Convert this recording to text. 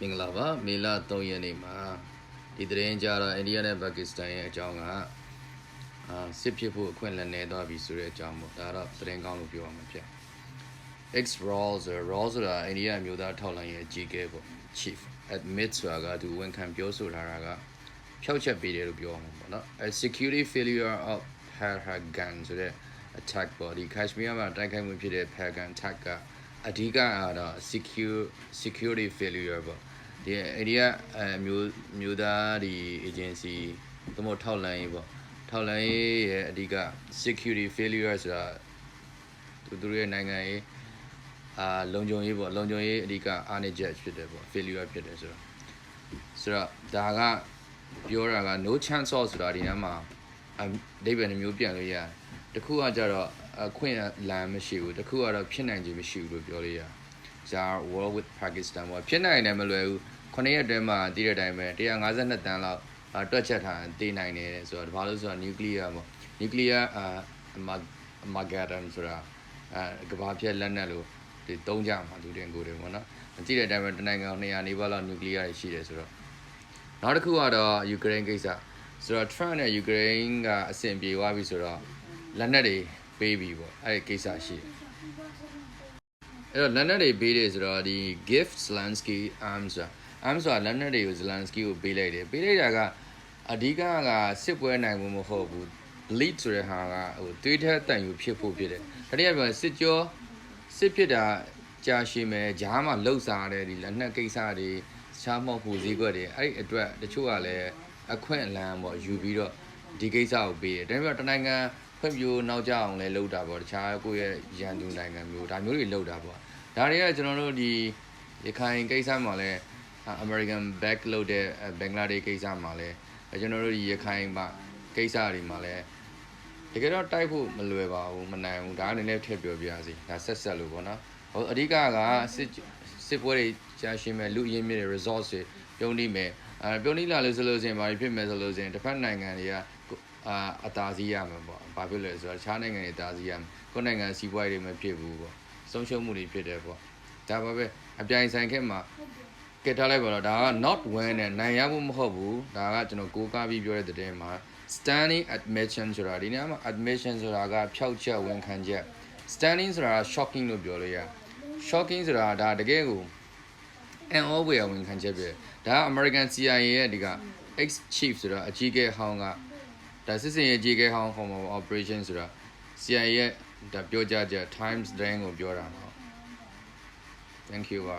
မင်္ဂလာပါမေလ3ရက်နေ့မှာဒီသတင်းကြတော့အိန္ဒိယနဲ့ပါကစ္စတန်ရဲ့အကြောင်းကအာစစ်ဖြစ်ဖို့အခွင့်အလမ်းနေသွားပြီဆိုတဲ့အကြောင်းပေါ့ဒါတော့သတင်းကောင်းလို့ပြောရမှာဖြစ် X Raw ဆို Raw ဆိုတာအိန္ဒိယမျိုးသားထောက်လိုင်းရဲ့အကြီးအကဲပေါ့ Chief admit ဆိုတာကသူဝန်ခံပြောဆိုလာတာကဖျောက်ချက်ပေးတယ်လို့ပြောအောင်ပေါ့နော် a security failure of Pahalgam ဆိုတဲ့ attack ပေါ့ဒီ Kashmir မှာတိုက်ခိုက်မှုဖြစ်တဲ့ Pahalgam attack က အဓိကကတော့ secure security failure ပေါ့ဒီအိန္ဒိယအမျိုးမျိုးသားဒီ agency သို့မဟုတ်ထောက်လိုင်းရေးပေါ့ထောက်လိုင်းရေးရဲ့အဓိက security failure ဆိုတာသူတို့ရဲ့နိုင်ငံရေးအာလုံခြုံရေးပေါ့လုံခြုံရေးအဓိကအားနည်းချက်ဖြစ်တယ်ပေါ့ failure ဖြစ်တယ်ဆိုတော့ဆိုတော့ဒါကပြောတာက no chance of ဆိုတာဒီနားမှာအဒိဗယ်နှမျိုးပြန်လို့ရတယ်တခုကကြတော့ အခွင့်အလမ်းမရှိဘူးတခုကတော့ဖြစ်နိုင်ခြင်းမရှိဘူးလို့ပြောလို့ရတယ်။ Jar War with Pakistan ပေါ့ဖြစ်နိုင်တယ်မလွယ်ဘူး9ရက်အတွင်းမှာတည်တဲ့အတိုင်းပဲ152တန်းလောက်အာတွက်ချက်ထားတည်နိုင်တယ်ဆိုတော့ဘာလို့ဆိုတော့ nuclear ပေါ့ nuclear အာ Armageddon ဆိုတာအဲကဘာဖြတ်လက်နက်လို့ဒီသုံးကြမှာသူတင်ကိုယ်တယ်ပေါ့နော်။ကြည့်တဲ့အတိုင်းပဲတနိုင်ငံ200နေပါလောက် nuclear ရှိတယ်ဆိုတော့နောက်တစ်ခုကတော့ယူကရိန်းကိစ္စဆိုတော့ Trump နဲ့ယူကရိန်းကအဆင်ပြေသွားပြီဆိုတော့လက်နက်တွေ ပေးပြီပေါ့အဲ့ဒီကိစ္စရှိတယ်အဲ့တော့လက်နက်တွေပေးတယ်ဆိုတော့ဒီ gift Zelensky arms ဆိုတာ arms ဆိုတာလက်နက်တွေကို Zelensky ကိုပေးလိုက်တယ်ပေးလိုက်တာကအဓိကကစစ်ပွဲနိုင်မှုမဟုတ်ဘူး bleed ဆိုတဲ့ဟာကဟိုသွေးထက်တန်ယူဖြစ်ဖို့ဖြစ်တယ်တတိယပြောစစ်ကြောစစ်ဖြစ်တာကြာရှည်မယ်ဂျားမှာလှုပ်စားတဲ့ဒီလက်နက်ကိစ္စတွေရှားမောက်ဖို့ဈေးကွက်တွေအဲ့ဒီအတွက်တချို့ကလည်းအခွင့်အလမ်းပေါ့ယူပြီးတော့ဒီကိစ္စကိုပေးတယ်ဒါပေမဲ့တနိုင်ငံ ဖွံ့ဖြိုးနောက်ကျအောင်လည်းလုပ်တာပေါ့တခြားကိုယ့်ရဲ့ရန်သူနိုင်ငံမျိုးဒါမျိုးတွေလုပ်တာပေါ့ဒါတွေကကျွန်တော်တို့ဒီရခိုင်ကိစ္စမှာလည်း American back လုပ်တဲ့ဘင်္ဂလားဒေ့ရှ်ကိစ္စမှာလည်းကျွန်တော်တို့ဒီရခိုင်မှာကိစ္စတွေမှာလည်းတကယ်တော့တိုက်ဖို့မလွယ်ပါဘူးမနိုင်ဘူးဒါအနေနဲ့ထည့်ပြောပြရစီဒါဆက်ဆက်လို့ပေါ့နော်ဟိုအဓိကကစစ်စစ်ပွဲတွေကြာရှင်းမဲ့လူအရင်းမြစ်တွေ resource တွေပြုံးနေမယ်အဲပြုံးနေလာလို့ဆိုလို့ရှိရင်ဘာဖြစ်မယ်ဆိုလို့ရှိရင်တစ်ဖက်နိုင်ငံတွေက အာအသာစီးရမှာပေါ့ဘာဖြစ်လဲဆိုတော့တခြားနိုင်ငံတွေအသာစီးရမှာကိုယ်နိုင်ငံစီးပွားရေးတွေမဖြစ်ဘူးပေါ့ဆုံးရှုံးမှုတွေဖြစ်တယ်ပေါ့ဒါပါပဲအပြိုင်ဆိုင်ခက်မှာကဲထားလိုက်ပါတော့ဒါက not win နဲ့နိုင်ရမှုမဟုတ်ဘူးဒါကကျွန်တော်ကိုးကားပြီးပြောတဲ့တဲ့မှာ standing admission ဆိုတာဒီနေရာမှာ admission ဆိုတာကဖျောက်ချက်ဝန်ခံချက် standing ဆိုတာက shocking လို့ပြောလို့ရ shocking ဆိုတာဒါတကယ်ကို and all way ဝန်ခံချက်ပဲဒါက American CIA ရဲ့ဒီက ex chief ဆိုတာအကြီးအကဲဟောင်းက ဒါစစ်စင်ရဲ့အကြီးအကဲဟောင်း home of operation ဆိုတာ CIA ရဲ့ဒါပြောကြချက် Times Drain ကိုပြောတာနော် Thank you ပါ